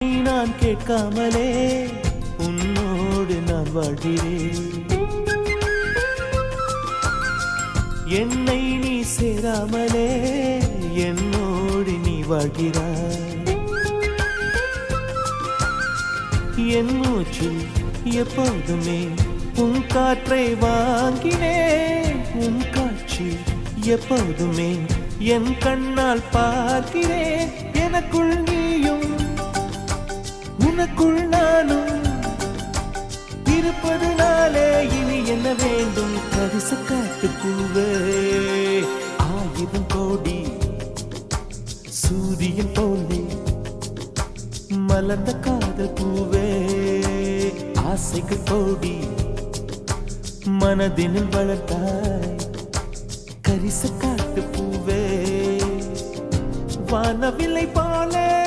நீ நான் கேட்காமலே உன்னோடு நான் வாழ்கிறேன் என்னை நீ சேராமலே என்னோடு நீ வாழ்கிறாய். என் மூச்சில் எப்போதுமே உன் காற்றை வாங்கினேன் உன் காட்சி எப்போதுமே என் கண்ணால் பார்க்கிறேன் எனக்குள் உனக்குள் நானும் இருப்பது நாளே. இனி என்ன வேண்டும்? கரிச காட்டு பூவே ஆயிரம் கோடி சூரியன் போலே மலர்ந்த காதல் பூவே. ஆசைக்கு கோடி மனதினில் வளர்த்தாய் கரிச காட்டு பூவே. வானவில்லை பாலே.